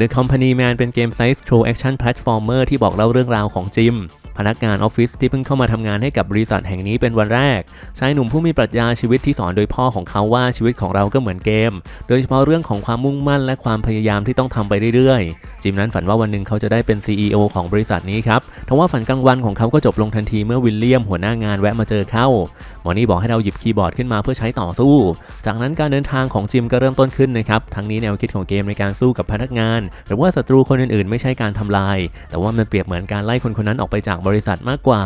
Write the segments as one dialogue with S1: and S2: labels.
S1: The Company Man เป็นเกมไซส์ Scroll Action Platformer ที่บอกเล่าเรื่องราวของจิม พนักงานออฟฟิศที่เพิ่งเข้ามาทำงานให้กับบริษัทแห่งนี้เป็นวันแรก ชายหนุ่มผู้มีปรัชญาชีวิตที่สอนโดยพ่อของเขาว่าชีวิตของเราก็เหมือนเกม โดยเฉพาะเรื่องของความมุ่งมั่นและความพยายามที่ต้องทำไปเรื่อยๆ จิมนั้นฝันว่าวันหนึ่งเขาจะได้เป็น CEO ของบริษัทนี้ครับทว่าฝันกลางวันของเขาก็จบลงทันทีเมื่อวิลเลียมหัวหน้างานแวะมาเจอเขาหมอนี่บอกให้เราหยิบคีย์บอร์ดขึ้นมาเพื่อใช้ต่อสู้ จากนั้นการเดินทางของจิมก็เริ่มต้นขึ้นนะครับ ทั้งนี้แนวคิดของเกมในการสู้กับพนักงาน หรือว่าศัตรูคนอื่นๆ ไม่ใช่การทำลาย แต่ว่ามันเปรียบเหมือนการไล่คนคนนั้นออกไปจากบริษัทมากกว่า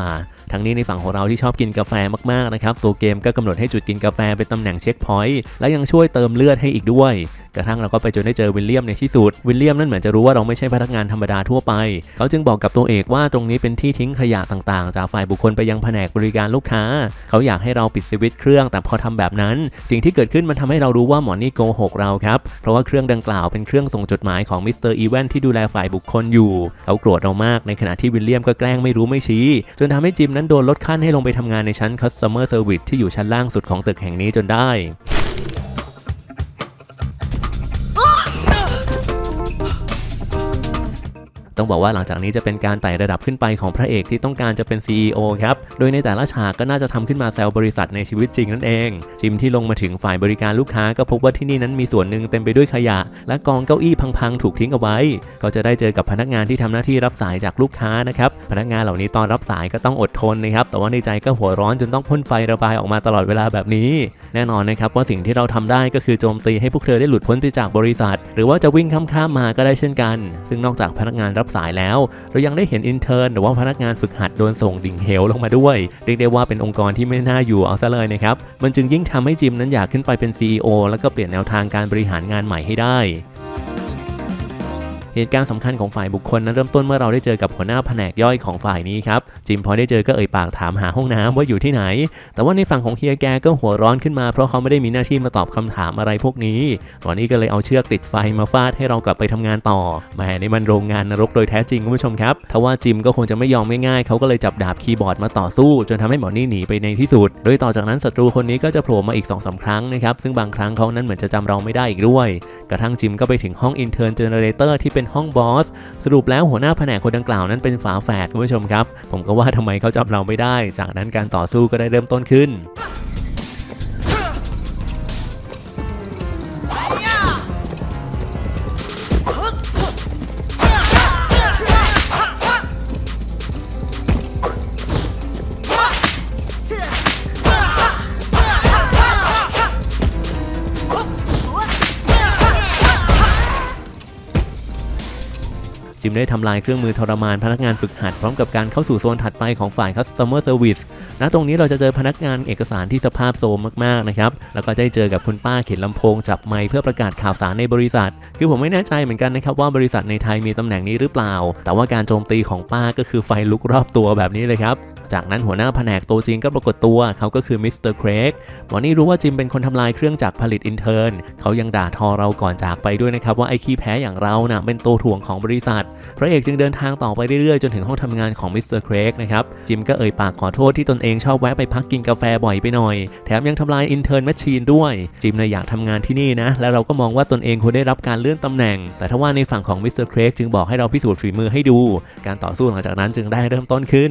S1: ทั้งนี้ในฝั่งของเราที่ชอบกินกาแฟมากๆนะครับตัวเกมก็กำหนดให้จุดกินกาแฟเป็นตำแหน่งเช็คพอยต์และยังช่วยเติมเลือดให้อีกด้วย กระทั่งเราก็ไปจนได้เจอวิลเลียมในที่สุดวิลเลียมนั่นเหมือนจะรู้ว่าเราไม่ใช่พนักงานธรรมดาทั่วไป เขาจึงบอกกับตัวเอกว่าตรงนี้เป็นที่ทิ้งขยะต่างๆ จากฝ่ายบุคคลไปยังแผนกบริการลูกค้า เขาอยากให้เราปิดสวิตช์เครื่องแต่พอทำแบบนั้น สิ่งที่เกิดขึ้นมันทำให้เรารู้ว่าหมอนี่โกหกเราครับเพราะว่าเครื่องดังกล่าวเป็นเครื่องส่งจดหมายของมิสเตอร์อีแวนที่ดูแลฝ่ายบุคคลอยู่ เขาโกรธเรามากในขณะที่วิลเลียมก็แกล้งไม่รู้ไม่ชี้ จนทำให้จิมนั้นโดนลดขั้นให้ลงไปทำงานในชั้น Customer Service ที่อยู่ชั้นล่างสุดของตึกแห่งนี้จนได้ ต้องบอกว่าหลังจากนี้จะเป็นการไต่ระดับขึ้นไปของพระเอกที่ต้องการจะเป็น CEO ครับ โดยในแต่ละฉากก็น่าจะทำขึ้นมาแซวบริษัทในชีวิตจริงนั่นเอง จิมที่ลงมาถึงฝ่ายบริการลูกค้าก็พบว่าที่นี่นั้นมีส่วนหนึ่งเต็มไปด้วยขยะ และกองเก้าอี้พังๆถูกทิ้งเอาไว้ ก็จะได้เจอกับพนักงานที่ทำหน้าที่รับสายจากลูกค้านะครับ พนักงานเหล่านี้ตอนรับสายก็ต้องอดทนนะครับ แต่ว่าในใจก็หัวร้อนจนต้องพ่นไฟระบายออกมาตลอดเวลาแบบนี้ แน่นอนนะครับว่าสิ่งที่เราทำได้ก็คือโจมตีให้พวกเธอได้หลุดพ้นไปจากบริษัท หรือว่าจะวิ่งข้ามๆมาก็ได้เช่นกัน ซึ่งนอกจากพนักงานรับสายแล้ว เรายังได้เห็นอินเทอร์หรือว่าพนักงานฝึกหัดโดนส่งดิ่งเหวลงมาด้วย เรียกได้ว่าเป็นองค์กรที่ไม่น่าอยู่เอาซะเลยนะครับ มันจึงยิ่งทำให้จิมนั้นอยากขึ้นไปเป็น CEO แล้วก็เปลี่ยนแนวทางการบริหารงานใหม่ให้ได้ เหตุการณ์สำคัญของฝ่ายบุคคลนั้นเริ่มต้นเมื่อเราได้เจอกับหัวหน้าแผนกย่อยของฝ่ายนี้ครับจิมพอได้เจอก็เอ่ยปากถามหาห้องน้ำว่าอยู่ที่ไหน แต่ว่าในฝั่งของเฮียแกก็หัวร้อนขึ้นมาเพราะเขาไม่ได้มีหน้าที่มาตอบคำถามอะไรพวกนี้วันนี้ก็เลยเอาเชือกติดไฟมาฟาดให้เรากลับไปทำงานต่อแหมนี่มันโรงงานนรกโดยแท้จริงคุณผู้ชมครับทว่าจิมก็คงจะไม่ยอมง่ายๆเขาก็เลยจับดาบคีย์บอร์ดมาต่อสู้ จนทำให้หมอนี่หนีไปในที่สุด โดยต่อจากนั้นศัตรูคนนี้ก็จะโผล่มาอีก2อสาครั้งนะครับซึ่งบางครั้งเขานั้นเหมือนจะจำเราไม่ได้อีกด้วย กระทั่งจิมก็ไปถึงห้อง Intern Generator ที่เป็นห้องบอส สรุปแล้วหัวหน้าแผนกคนดังกล่าวนั้นเป็นฝาแฝดคุณผู้ชมครับ ผมก็ว่าทำไมเขาจับเราไม่ได้ จากนั้นการต่อสู้ก็ได้เริ่มต้นขึ้น จิมได้ทำลายเครื่องมือทรมานพนักงานฝึกหัดพร้อมกับการเข้าสู่โซนถัดไปของฝ่าย Customer Service ณตรงนี้เราจะเจอพนักงานเอกสารที่สภาพโทรมมากๆนะครับแล้วก็ได้เจอกับคุณป้าเข็นลำโพงจับไมค์เพื่อประกาศข่าวสารในบริษัท คือผมไม่แน่ใจเหมือนกันนะครับว่าบริษัทในไทยมีตำแหน่งนี้หรือเปล่า แต่ว่าการโจมตีของป้าก็คือไฟลุกรอบตัวแบบนี้เลยครับ จากนั้นหัวหน้าแผนกตัวจริงก็ปรากฏตัว เขาก็คือมิสเตอร์เครกวันนี้รู้ว่าจิมเป็นคนทำลายเครื่องจักรผลิตอินเทอร์นเขายังด่าทอเราก่อนจากไปด้วยนะครับว่าไอ้ขี้แพ้อย่างเรานะ่ะเป็นตัวถ่วงของบริษัท พระเอกจึงเดินทางต่อไปเรื่อยๆ จนถึงห้องทำงานของมิสเตอร์เครกนะครับ จิมก็เอ่ยปากขอโทษที่ตนเองชอบแวะไปพักกินกาแฟบ่อยไปหน่อย แถมยังทำลายอินเทอร์นแมชชีนด้วย จิมเลยอยากทำงานที่นี่นะ แล้วเราก็มองว่าตนเองควรได้รับการเลื่อนตำแหน่ง แต่ถ้าว่าในฝั่งของมิสเตอร์เครกจึงบอกให้เราพิสูจน์ฝีมือให้ดู การต่อสู้หลังจากนั้นจึงได้เริ่มต้นขึ้น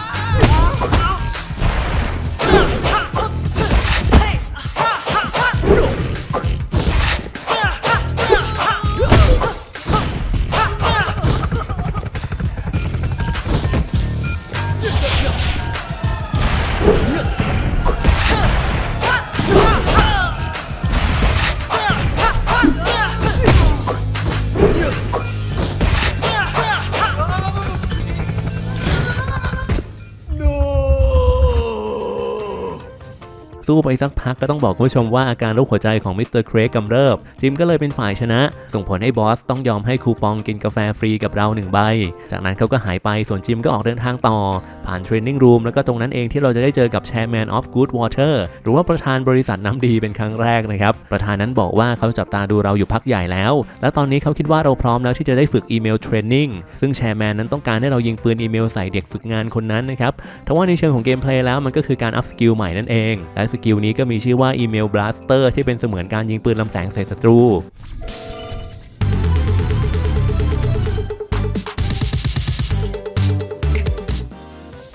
S1: สู้ไปสักพักก็ต้องบอกคุณผู้ชมว่าอาการโรคหัวใจของมิสเตอร์เครกกำเริบ จิมก็เลยเป็นฝ่ายชนะ ส่งผลให้บอสต้องยอมให้คูปองกินกาแฟฟรีกับเราหนึ่งใบ จากนั้นเขาก็หายไปส่วนจิมก็ออกเดินทางต่อ ผ่านเทรนนิ่งรูมแล้วก็ตรงนั้นเองที่เราจะได้เจอกับแชร์แมนออฟกู๊ดวอเตอร์หรือว่าประธานบริษัทน้ำดีเป็นครั้งแรกนะครับ ประธานนั้นบอกว่าเขาจับตาดูเราอยู่พักใหญ่แล้ว และตอนนี้เขาคิดว่าเราพร้อมแล้วที่จะได้ฝึกอีเมลเทรนนิ่งซึ่งแชร์แมนนั้นต้องการให้เรายิงปืนอีเมลใส่เด็กฝึกงานคนนั้นนะครับทว่าในเชิงของเกมเพลย์แล้วมันก็คือการอัพสกิลใหม่นั่นเองและสกิลนี้ก็มีชื่อว่าอีเมลบลัสเตอร์ที่เป็นเสมือนการยิงปืนลำแสงใส่ศัตรู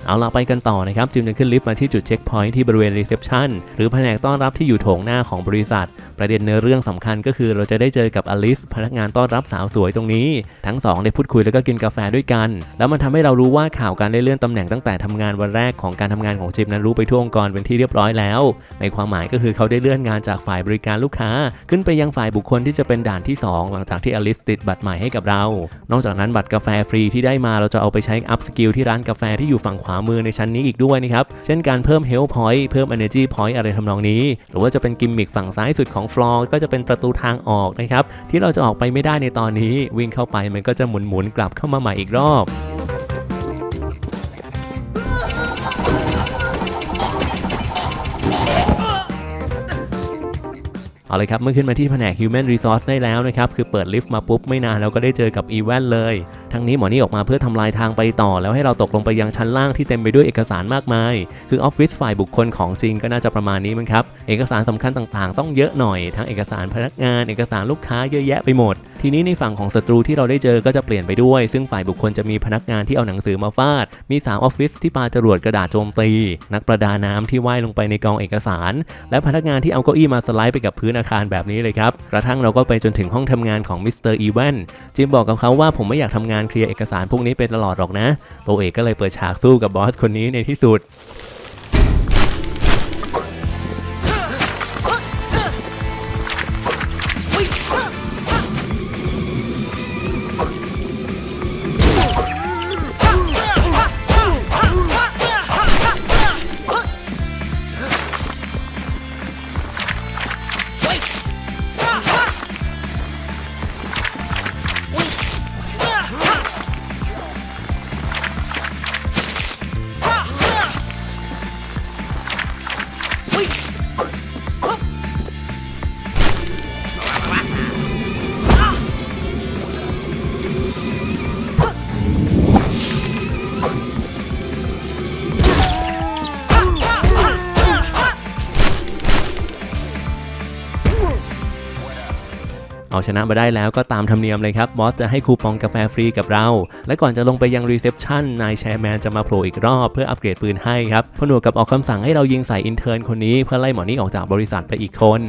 S1: เอาเราไปกันต่อนะครับจิมจะขึ้นลิฟต์มาที่จุดเช็คพอยท์ที่บริเวณรีเซพชันหรือแผนกต้อนรับที่อยู่โถงหน้าของบริษัท ประเด็นเนื้อเรื่องสำคัญก็คือเราจะได้เจอกับอลิสพนักงานต้อนรับสาวสวยตรงนี้ ทั้งสองได้พูดคุยแล้วก็กินกาแฟด้วยกัน แล้วมันทำให้เรารู้ว่าข่าวการได้เลื่อนตำแหน่งตั้งแต่ทำงานวันแรกของการทำงานของจิมนั้นรู้ไปทั่วองค์กรเป็นที่เรียบร้อยแล้ว ในความหมายก็คือเขาได้เลื่อนงานจากฝ่ายบริการลูกค้า ขึ้นไปยังฝ่ายบุคคลที่จะเป็นด่านที่ 2 หลังจากที่อลิสติดบัตรใหม่ให้กับเรา นอกจากนั้นบัตรกาแฟฟรีที่ได้มาเราจะเอาไปใช้อัพสกิลที่ร้านกาแฟที่อยู่ฝั่งขวามือในชั้นนี้อีกด้วยนะครับ เช่นการเพิ่ม Health Point เพิ่ม Energy Point อะไรทำนองนี้ หรือว่าจะเป็นกิมมิคฝั่งซ้ายสุดของฟลอร์ก็จะเป็นประตูทางออกนะครับ ที่เราจะออกไปไม่ได้ในตอนนี้ วิ่งเข้าไปมันก็จะหมุนๆกลับเข้ามาใหม่อีกรอบเอาเลยครับ เมื่อขึ้นมาที่แผนก Human Resource ได้แล้วนะครับ คือเปิดลิฟต์มาปุ๊บไม่นานเราก็ได้เจอกับอีแวนเลย ทั้งนี้หมอนี่ออกมาเพื่อทำลายทางไปต่อ แล้วให้เราตกลงไปยังชั้นล่างที่เต็มไปด้วยเอกสารมากมาย คือออฟฟิศฝ่ายบุคคลของจริงก็น่าจะประมาณนี้มั้งครับ เอกสารสำคัญต่างๆ ต้องเยอะหน่อย ทั้งเอกสารพนักงาน เอกสารลูกค้าเยอะแยะไปหมด ทีนี้ในฝั่งของศัตรูที่เราได้เจอก็จะเปลี่ยนไปด้วย ซึ่งฝ่ายบุคคลจะมีพนักงานที่เอาหนังสือมาฟาด มีสาวออฟฟิศที่ปาจรวดกระดาษโจมตี นักประดาน้ำที่ว่ายลงไปในกองเอกสาร และพนักงานที่เอาเก้าอี้มาสไลด์ไปกับพื้นอาคารแบบนี้เลยครับ กระทั่งเราก็ไปจนถึงห้องทำงานของมิสเตอร์อีแวนจิมบอกกับเขาว่าผมไม่อยากทำงานเคลียร์เอกสารพวกนี้ไปตลอดหรอกนะตัวเอกก็เลยเปิดฉากสู้กับบอสคนนี้ในที่สุด เอาชนะมาได้แล้วก็ตามธรรมเนียมเลยครับบอสจะให้คูปองกาแฟฟรีกับเรา และก่อนจะลงไปยังรีเซพชันนายแชร์แมนจะมาโผล่อีกรอบเพื่ออัปเกรดปืนให้ครับผนวกกับออกคำสั่งให้เรายิงใส่อินเทอร์นคนนี้เพื่อไล่หมอนี่ออกจากบริษัทไปอีกคน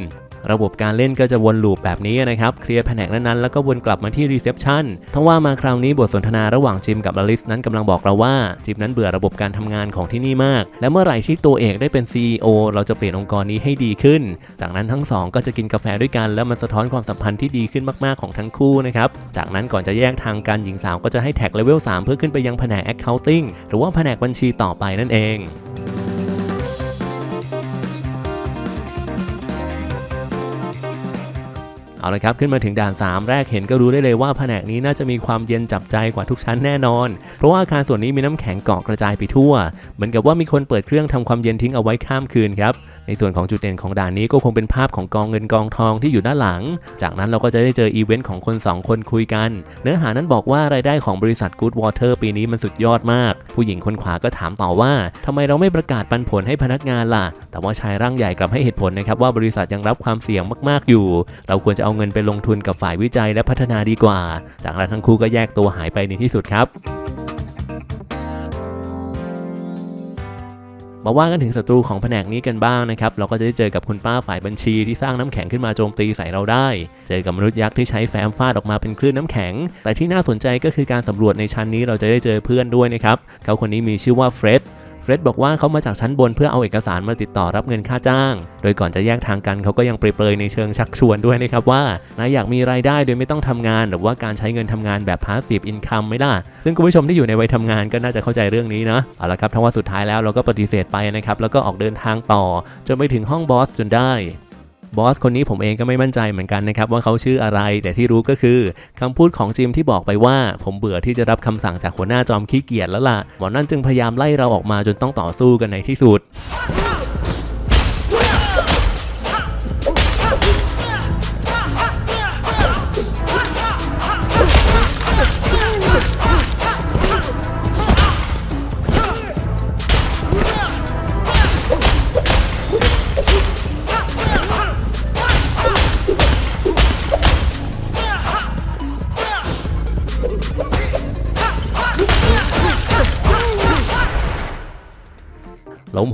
S1: ระบบการเล่นก็จะวนลูปแบบนี้นะครับ เคลียร์แผนกนั้นๆ แล้วก็วนกลับมาที่รีเซพชันทว่ามาคราวนี้บทสนทนาระหว่างจิมกับอลิสนั้นกำลังบอกเราว่า จิมนั้นเบื่อระบบการทำงานของที่นี่มาก และเมื่อไหร่ที่ตัวเอกได้เป็น CEO เราจะเปลี่ยนองค์กรนี้ให้ดีขึ้น จากนั้นทั้งสองก็จะกินกาแฟด้วยกัน แล้วมันสะท้อนความสัมพันธ์ที่ดีขึ้นมากๆของทั้งคู่นะครับ จากนั้นก่อนจะแยกทางกันหญิงสาวก็จะให้แท็กเลเวล3เพื่อขึ้นไปยังแผนก Accounting หรือว่าแผนกบัญชีต่อไปนั่นเอง เอาละครับ ขึ้นมาถึงด่าน 3 แรกเห็นก็รู้ได้เลยว่าแผนกนี้น่าจะมีความเย็นจับใจกว่าทุกชั้นแน่นอน เพราะว่าอาคารส่วนนี้มีน้ำแข็งเกาะกระจายไปทั่ว เหมือนกับว่ามีคนเปิดเครื่องทำความเย็นทิ้งเอาไว้ข้ามคืนครับ ในส่วนของจุดเด่นของด่านนี้ก็คงเป็นภาพของกองเงินกองทองที่อยู่ด้านหลัง จากนั้นเราก็จะได้เจออีเวนต์ของคน 2 คนคุยกัน เนื้อหานั้นบอกว่ารายได้ของบริษัท Good Water ปีนี้มันสุดยอดมาก ผู้หญิงคนขวาก็ถามต่อว่าทำไมเราไม่ประกาศปันผลให้พนักงานล่ะ แต่ว่าชายร่างใหญ่กลับให้เหตุผลนะครับว่าบริษัทยังรับความเสี่ยงมากๆอยู่ เราควรจะเอาเงินไปลงทุนกับฝ่ายวิจัยและพัฒนาดีกว่า จากนั้นทั้งคู่ก็แยกตัวหายไปในที่สุดครับ มาว่ากันถึงศัตรูของแผนกนี้กันบ้างนะครับ เราก็จะได้เจอกับคุณป้าฝ่ายบัญชีที่สร้างน้ำแข็งขึ้นมาโจมตีใส่เราได้ เจอกับมนุษย์ยักษ์ที่ใช้แฟ้มฟาดออกมาเป็นคลื่นน้ำแข็ง แต่ที่น่าสนใจก็คือการสำรวจในชั้นนี้เราจะได้เจอเพื่อนด้วยนะครับ เขาคนนี้มีชื่อว่าเฟร็ด เฟร็ดบอกว่าเขามาจากชั้นบนเพื่อเอาเอกสารมาติดต่อรับเงินค่าจ้าง โดยก่อนจะแยกทางกันเขาก็ยังเปรยๆในเชิงชักชวนด้วยนะครับว่านายอยากมีรายได้โดยไม่ต้องทำงาน หรือว่าการใช้เงินทำงานแบบพาสซีฟอินคัมไม่ล่ะ ซึ่งคุณผู้ชมที่อยู่ในวัยทำงานก็น่าจะเข้าใจเรื่องนี้นะเอาละครับทั้งว่าสุดท้ายแล้วเราก็ปฏิเสธไปนะครับแล้วก็ออกเดินทางต่อจนไปถึงห้องบอสจนได้ บอสคนนี้ผมเองก็ไม่มั่นใจเหมือนกันนะครับว่าเขาชื่ออะไร แต่ที่รู้ก็คือคำพูดของจิมที่บอกไปว่า ผมเบื่อที่จะรับคำสั่งจากหัวหน้าจอมขี้เกียจแล้วล่ะหมอนั่นจึงพยายามไล่เราออกมาจนต้องต่อสู้กันในที่สุด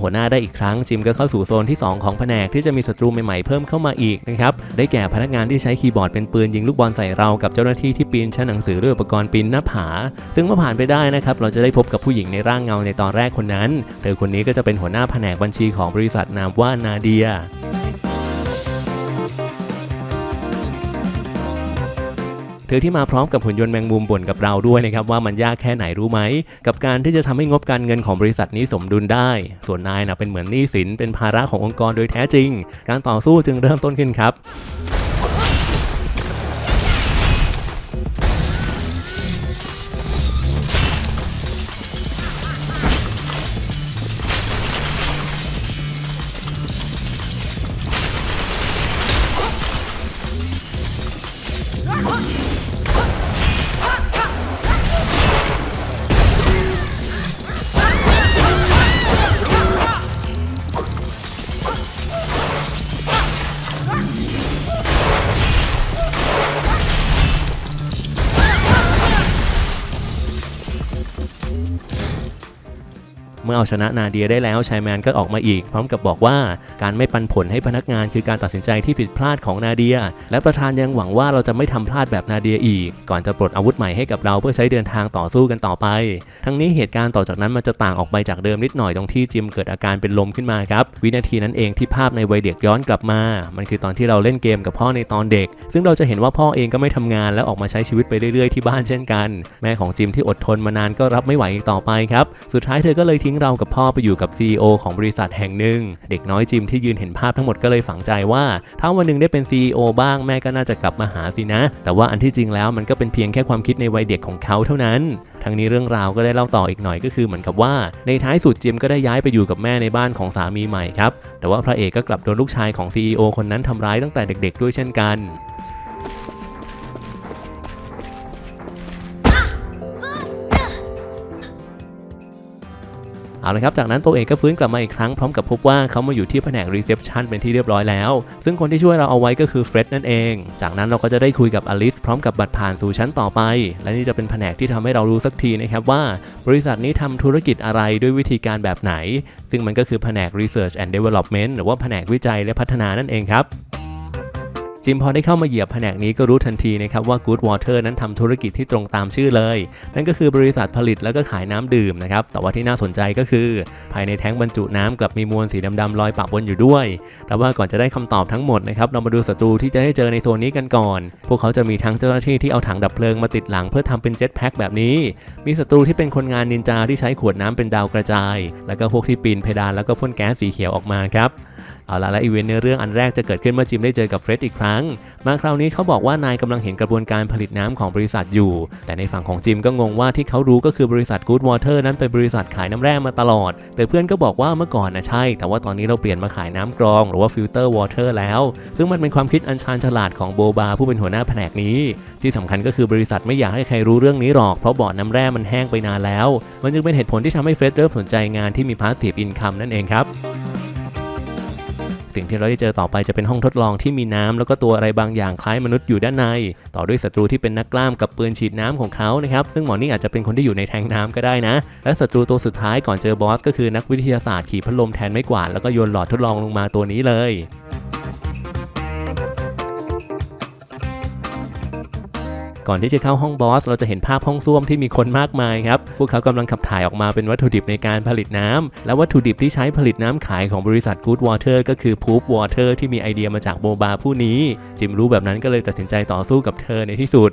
S1: หัวหน้าได้อีกครั้งจิมก็เข้าสู่โซนที่ 2 ของแผนกที่จะมีศัตรูใหม่ๆเพิ่มเข้ามาอีกนะครับได้แก่พนักงานที่ใช้คีย์บอร์ดเป็นปืนยิงลูกบอลใส่เรากับเจ้าหน้าที่ที่ปีนชั้นหนังสือด้วยอุปกรณ์ปีนหน้าผา ซึ่งเมื่อผ่านไปได้นะครับเราจะได้พบกับผู้หญิงในร่างเงาในตอนแรกคนนั้น เธอคนนี้ก็จะเป็นหัวหน้าแผนกบัญชีของบริษัทนามว่านาเดีย อที่มาพร้อมกับหุ่นยนต์แมงมุมบ่นกับเราด้วยนะครับว่ามันยากแค่ไหนรู้ไหม กับการที่จะทำให้งบการเงินของบริษัทนี้สมดุลได้ ส่วนนายนะเป็นเหมือนหนี้สินเป็นภาระขององค์กรโดยแท้จริง การต่อสู้จึงเริ่มต้นขึ้นครับ มื่อเอาชนะนาเดียได้แล้วชายแมนก็ออกมาอีก พร้อมกับบอกว่าการไม่ปันผลให้พนักงานคือการตัดสินใจที่ผิดพลาดของนาเดีย และประธานยังหวังว่าเราจะไม่ทำพลาดแบบนาเดียอีก ก่อนจะปลดอาวุธใหม่ให้กับเราเพื่อใช้เดินทางต่อสู้กันต่อไป ทั้งนี้เหตุการณ์ต่อจากนั้นมันจะต่างออกไปจากเดิมนิดหน่อยตรงที่จิมเกิดอาการเป็นลมขึ้นมาครับวินาทีนั้นเองที่ภาพในวัยเด็กย้อนกลับมา มันคือตอนที่เราเล่นเกมกับพ่อในตอนเด็ก ซึ่งเราจะเห็นว่าพ่อเองก็ไม่ทำงานและออกมาใช้ชีวิตไปเรื่อยๆที่บ้านเช่นกัน แม่ของจิมที่อดทนมานานก็รับไม่ไหวอีกต่อไปครับ สุดท้ายเธอก็เลยทิ้งเรากับพ่อไปอยู่กับ CEO ของบริษัทแห่งหนึ่ง เด็กน้อยจิมที่ยืนเห็นภาพทั้งหมดก็เลยฝังใจว่าถ้าวันหนึ่งได้เป็น CEO บ้างแม่ก็น่าจะกลับมาหาสินะ แต่ว่าอันที่จริงแล้วมันก็เป็นเพียงแค่ความคิดในวัยเด็กของเขาเท่านั้นทั้งนี้เรื่องราวก็ได้เล่าต่ออีกหน่อยก็คือเหมือนกับว่า ในท้ายสุดจิมก็ได้ย้ายไปอยู่กับแม่ในบ้านของสามีใหม่ครับแต่ว่าพระเอกก็กลับโดนลูกชายของ CEO คนนั้นทำร้ายตั้งแต่เด็ก ๆ ด้วยเช่นกัน เอาละครับจากนั้นตัวเอกก็ฟื้นกลับมาอีกครั้งพร้อมกับพบว่าเขามาอยู่ที่แผนกรีเซพชันเป็นที่เรียบร้อยแล้ว ซึ่งคนที่ช่วยเราเอาไว้ก็คือเฟร็ดนั่นเอง จากนั้นเราก็จะได้คุยกับอลิสพร้อมกับบัตรผ่านสู่ชั้นต่อไป และนี่จะเป็นแผนกที่ทำให้เรารู้สักทีนะครับว่า บริษัทนี้ทำธุรกิจอะไรด้วยวิธีการแบบไหน ซึ่งมันก็คือแผนก Research and Development หรือว่าแผนกวิจัยและพัฒนานั่นเองครับ จิมพอได้เข้ามาเหยียบแผนกนี้ก็รู้ทันทีนะครับว่า Good Water นั้นทำธุรกิจที่ตรงตามชื่อเลย นั่นก็คือบริษัทผลิตแล้วก็ขายน้ำดื่มนะครับแต่ว่าที่น่าสนใจก็คือ ภายในแท้งบรรจุน้ำกลับมีมวลสีดำๆลอยปะปนอยู่ด้วย แต่ว่าก่อนจะได้คำตอบทั้งหมดนะครับเรามาดูศัตรูที่จะได้เจอในโซนนี้กันก่อน พวกเขาจะมีทั้งเจ้าหน้าที่ที่เอาถังดับเพลิงมาติดหลังเพื่อทำเป็นเจ็ตแพ็คแบบนี้ มีศัตรูที่เป็นคนงานนินจาที่ใช้ขวดน้ำเป็นดาวกระจาย แล้วก็พวกที่ปีนเพดานแล้วก็พ่นแก๊สสีเขียวออกมาครับ เอาละและอีเวนต์ในเรื่องอันแรกจะเกิดขึ้นเมื่อจิมได้เจอกับเฟร็ดอีกครั้ง มาคราวนี้เขาบอกว่านายกำลังเห็นกระบวนการผลิตน้ำของบริษัทอยู่ แต่ในฝั่งของจิมก็งงว่าที่เขารู้ก็คือบริษัท Good Water นั้นเป็นบริษัทขายน้ำแร่มาตลอด แต่เพื่อนก็บอกว่าเมื่อก่อนนะใช่ แต่ว่าตอนนี้เราเปลี่ยนมาขายน้ำกรอง หรือว่าฟิลเตอร์วอเตอร์แล้ว ซึ่งมันเป็นความคิดอันชาญฉลาดของโบบาผู้เป็นหัวหน้าแผนกนี้ ที่สำคัญก็คือบริษัทไม่อยากให้ใครรู้เรื่องนี้หรอกเพราะบ่อน้ำแร่มันแห้งไปนานแล้ว มันจึงเป็นเหตุผลที่ทำให้เฟร็ดเริ่มสนใจงานที่มีพาสซีฟอินคัมนั่นเองครับ สิ่งที่เราได้เจอต่อไปจะเป็นห้องทดลองที่มีน้ำแล้วก็ตัวอะไรบางอย่างคล้ายมนุษย์อยู่ด้านใน ต่อด้วยศัตรูที่เป็นนักกล้ามกับปืนฉีดน้ำของเขานะครับซึ่งหมอนี่อาจจะเป็นคนที่อยู่ในแทงน้ำก็ได้นะ และศัตรูตัวสุดท้ายก่อนเจอบอสก็คือนักวิทยาศาสตร์ขี่พัดลมแทนไม้กวาดแล้วก็โยนหลอดทดลองลงมาตัวนี้เลย ก่อนที่จะเข้าห้องบอส เราจะเห็นภาพห้องส้วมที่มีคนมากมายครับ พวกเขากำลังขับถ่ายออกมาเป็นวัตถุดิบในการผลิตน้ำและวัตถุดิบที่ใช้ผลิตน้ำขายของบริษัท Good Water ก็คือ Poop Water ที่มีไอเดียมาจากโบบาผู้นี้ จิมรู้แบบนั้นก็เลยตัดสินใจต่อสู้กับเธอในที่สุด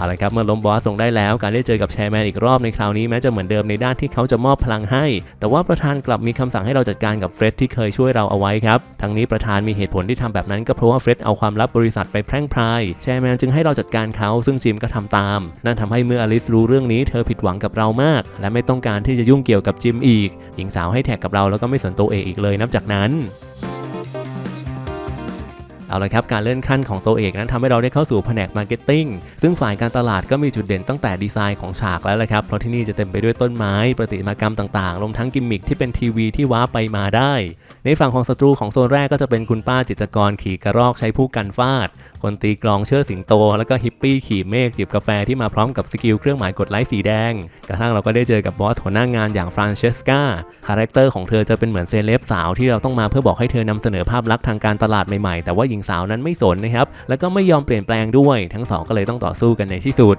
S1: เอาละครับเมื่อล้มบอสลงได้แล้วการได้เจอกับแชร์แมนอีกรอบในคราวนี้แม้จะเหมือนเดิมในด้านที่เขาจะมอบพลังให้ แต่ว่าประธานกลับมีคำสั่งให้เราจัดการกับเฟร็ดที่เคยช่วยเราเอาไว้ครับทั้งนี้ประธานมีเหตุผลที่ทำแบบนั้นก็เพราะว่าเฟร็ดเอาความลับบริษัทไปแพร่งพรายแชร์แมนจึงให้เราจัดการเขาซึ่งจิมก็ทำตาม นั่นทำให้เมื่ออลิสรู้เรื่องนี้เธอผิดหวังกับเรามาก และไม่ต้องการที่จะยุ่งเกี่ยวกับจิมอีก หญิงสาวให้แท็กกับเราแล้วก็ไม่สนตัวเอกอีกเลยนับจากนั้น เอาละครับการเลื่อนขั้นของตัวเอกนั้นทำให้เราได้เข้าสู่แผนกมาร์เก็ตติ้งซึ่งฝ่ายการตลาดก็มีจุดเด่นตั้งแต่ดีไซน์ของฉากแล้วละครับเพราะที่นี่จะเต็มไปด้วยต้นไม้ ประติมากรรมต่างๆรวมทั้งกิมมิคที่เป็นทีวีที่ว้าไปมาได้ ในฝั่งของศัตรูของโซนแรกก็จะเป็นคุณป้าจิตกรขี่กระรอกใช้ผู้กันฟาด คนตีกลองเชิดสิงโต แล้วก็ฮิปปี้ขี่เมฆจิบกาแฟที่มาพร้อมกับสกิลเครื่องหมายกดไลค์สีแดง กระทั่งเราก็ได้เจอกับบอสหัวหน้างานอย่างฟรานเชสกาคาแรคเตอร์ของเธอจะเป็นเหมือนเซเลบสาวที่เราต้องมาเพื่อบอกให้เธอนำเสนอภาพลักษณ์ทางการตลาดใหม่ๆแต่ว่าหญิงสาวนั้นไม่สนนะครับ แล้วก็ไม่ยอมเปลี่ยนแปลงด้วย ทั้งสองก็เลยต้องต่อสู้กันในที่สุด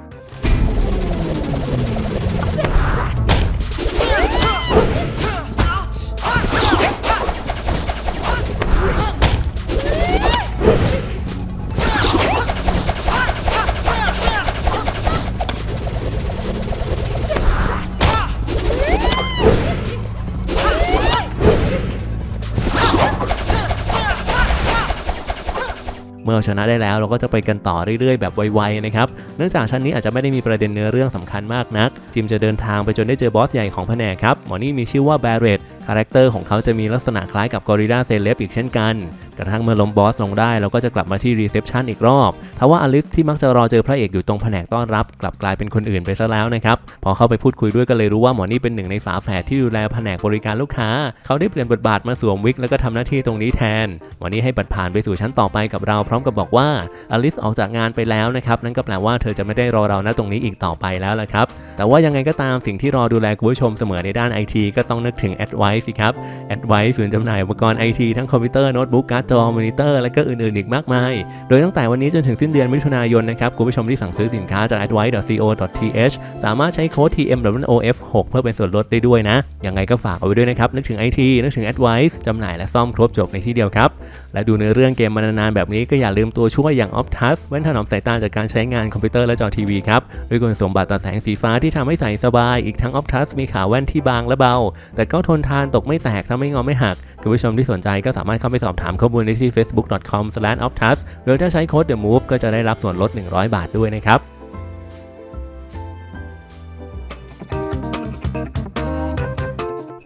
S1: มื่อเอาชนะได้แล้ว เราก็จะไปกันต่อเรื่อยๆ แบบไวๆนะครับ เนื่องจากชั้นนี้อาจจะไม่ได้มีประเด็นเนื้อเรื่องสำคัญมากนัก จิมจะเดินทางไปจนได้เจอบอสใหญ่ของแผนกครับหมอนี่มีชื่อว่าแบเรตคาแรคเตอร์ของเขาจะมีลักษณะคล้ายกับกอริลลาเซเลบอีกเช่นกัน กระทั่งเมื่อล้มบอสลงได้เราก็จะกลับมาที่รีเซพชันอีกรอบทว่าอลิสที่มักจะรอเจอพระเอกอยู่ตรงแผนกต้อนรับ กลับกลายเป็นคนอื่นไปซะแล้วนะครับ พอเข้าไปพูดคุยด้วยก็เลยรู้ว่าหมอนี่เป็นหนึ่งในฝาแฝดที่ดูแลแผนกบริการลูกค้า เขาได้เปลี่ยนบทบาทมาสวมวิกแล้วก็ทำหน้าที่ตรงนี้แทนหมอนี่ให้บัตรผ่านไปสู่ชั้นต่อไปกับเรา พร้อมกับบอกว่าอลิสออกจากงานไปแล้วนะครับนั่นก็แปลว่าเธอจะไม่ได้รอเราณตรงนี้อีกต่อไปแล้วละครับแต่ว่ายังไงก็ตามสิ่งที่รอดูแลคุณผู้ชมเสมอในด้านไอทีก็ต้องนึกถึง Advice สิครับ Advice ศูนย์จำหน่ายอุปกรณ์ไอทีทั้งคอมพิวเตอร์โน้ตบุ๊กการ์ดจอมอนิเตอร์และก็อื่นๆอีกมากมาย โดยตั้งแต่วันนี้จนถึงสิ้นเดือนมิถุนายนนะครับคุณผู้ชมที่สั่งซื้อสินค้าจาก advice.co.th สามารถใช้โค้ด TMWOF6 เพื่อเป็นส่วนลดได้ด้วยนะ ยังไงก็ฝากเอาไว้ด้วยนะครับนึกถึง IT นึกถึง Advice จำหน่ายและซ่อมครบจบในที่เดียวครับและดูเนื้อเรื่องเกมมานานๆแบบนี้ก็อย่าลืมตัวช่วยอย่าง Optus เว้นถนอมสายตาจากการใช้งานคอมพิวเตอร์และจอทีวีครับด้วยคุณสมบัติต่อแสงสีฟ้าที่ทำให้ใส่สบาย อีกทั้ง Optus มีขาแว่นที่บางและเบา แต่ก็ทนทานตกไม่แตกถ้าไม่งอไม่หัก คุณผู้ชมที่สนใจก็สามารถเข้าไปสอบถามข้อมูลได้ที่ facebook.com/optus โดยถ้าใช้โค้ด The Move ก็จะได้รับส่วนลด 100 บาทด้วยนะครับ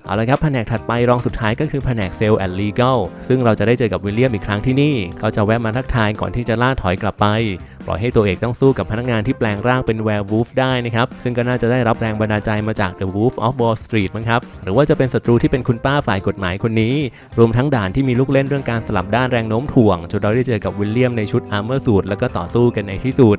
S1: เอาละครับแผนกถัดไปรองสุดท้ายก็คือแผนกเซลล์แอนด์ลีกลซึ่งเราจะได้เจอกับวิลเลียมอีกครั้งที่นี่ เขาจะแวะมาทักทายก่อนที่จะล่าถอยกลับไป ปล่อยให้ตัวเอกต้องสู้กับพนักงานที่แปลงร่างเป็นแวร์วูฟได้นะครับ ซึ่งก็น่าจะได้รับแรงบันดาลใจมาจาก The Wolf of Wall Street มั้งครับ หรือว่าจะเป็นศัตรูที่เป็นคุณป้าฝ่ายกฎหมายคนนี้ รวมทั้งด่านที่มีลูกเล่นเรื่องการสลับด้านแรงโน้มถ่วงจนเราได้เจอกับวิลเลียมในชุดอาร์เมอร์สูทแล้วก็ต่อสู้กันในที่สุด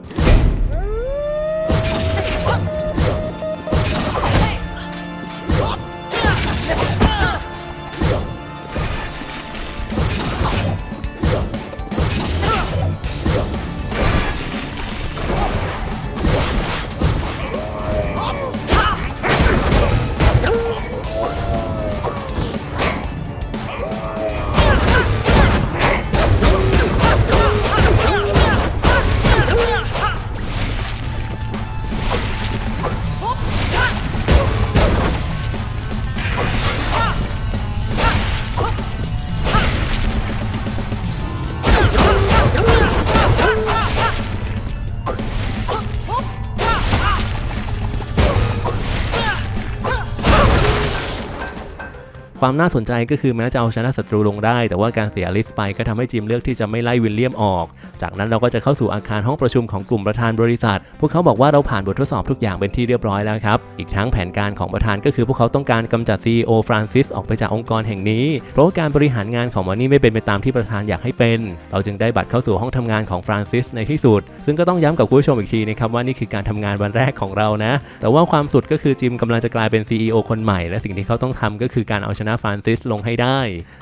S1: ความน่าสนใจก็คือแม้จะเอาชนะศัตรูลงได้ แต่ว่าการเสียลิสไปก็ทำให้จิมเลือกที่จะไม่ไล่วิลเลียมออก จากนั้นเราก็จะเข้าสู่อาคารห้องประชุมของกลุ่มประธานบริษัท พวกเขาบอกว่าเราผ่านบททดสอบทุกอย่างเป็นที่เรียบร้อยแล้วครับ อีกทั้งแผนการของประธานก็คือพวกเขาต้องการกำจัด CEO ฟรานซิสออกไปจากองค์กรแห่งนี้ เพราะว่าการบริหารงานของมันนี่ไม่เป็นไปตามที่ประธานอยากให้เป็น เราจึงได้บัตรเข้าสู่ห้องทำงานของฟรานซิสในที่สุด ซึ่งก็ต้องย้ำกับผู้ชมอีกทีนะครับว่านี่คือการทำงานวันแรกของเรานะ แต่ว่าความสุดก็คือจิมกำลังจะกลายเป็น CEO คนใหม่ และสิ่งที่เขาต้องทำก็คือการเอาชนะฟรานซิสลงให้ได้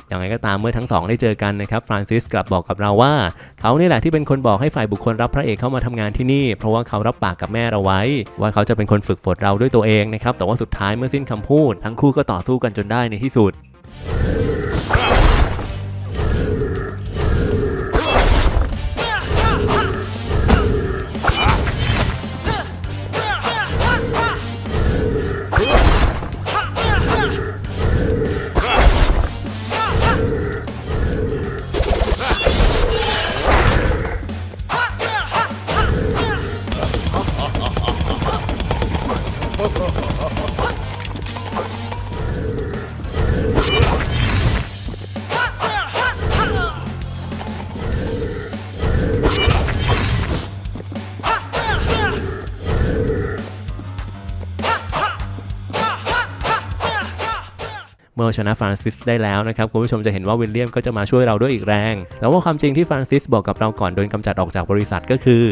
S1: อย่างไรก็ตามเมื่อทั้งสองได้เจอกันนะครับ ฟรานซิสกลับบอกกับเราว่า เขานี่แหละที่เป็นคนบอกให้ฝ่ายบุคคลรับพระเอกเข้ามาทำงานที่นี่ เพราะว่าเขารับปากกับแม่เราไว้ ว่าเขาจะเป็นคนฝึกฝนเราด้วยตัวเองนะครับ แต่ว่าสุดท้ายเมื่อสิ้นคำพูด ทั้งคู่ก็ต่อสู้กันจนได้ในที่สุด อชนะฟรานซิสได้แล้วนะครับคุณผู้ชมจะเห็นว่าวิลเลียมก็จะมาช่วยเราด้วยอีกแรง แต่ว่าความจริงที่ฟรานซิสบอกกับเราก่อนโดนกำจัดออกจากบริษัทก็คือ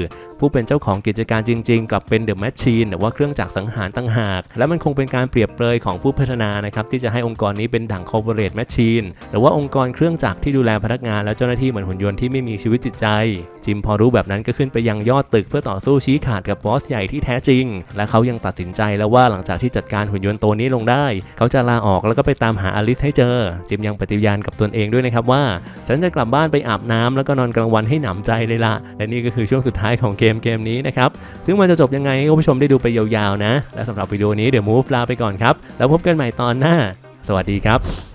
S1: ผู้เป็นเจ้าของกิจการจริง ๆ กลับเป็นเดอะแมชชีนหรือว่าเครื่องจักรสังหารตั้งหาก และมันคงเป็นการเปรียบเปรยของผู้พัฒนานะครับที่จะให้องค์กรนี้เป็นดั่งคอร์ปอเรทแมชชีนหรือว่าองค์กรเครื่องจักรที่ดูแลพนักงานและเจ้าหน้าที่เหมือนหุ่นยนต์ที่ไม่มีชีวิตจิตใจ จิมพอรู้แบบนั้นก็ขึ้นไปยังยอดตึกเพื่อต่อสู้ชี้ขาดกับบอสใหญ่ที่แท้จริง และเขายังตัดสินใจแล้วว่าหลังจากที่จัดการหุ่นยนต์ตัวนี้ลงได้ เขาจะลาออกแล้วก็ไปตามหาอลิสให้เจอ จิมยังปฏิญาณกับตนเองด้วยนะครับว่า ฉันจะกลับบ้านไปอาบน้ำแล้วก็นอนกลางวันให้หนำใจเลยละและนี่ก็คือช่วงสุดท้ายของเกมเกมนี้นะครับ ซึ่งมันจะจบยังไงให้ผู้ชมได้ดูไปยาวๆนะ และสำหรับวิดีโอนี้เดี๋ยวมูฟลาไปก่อนครับ แล้วพบกันใหม่ตอนหน้า สวัสดีครับ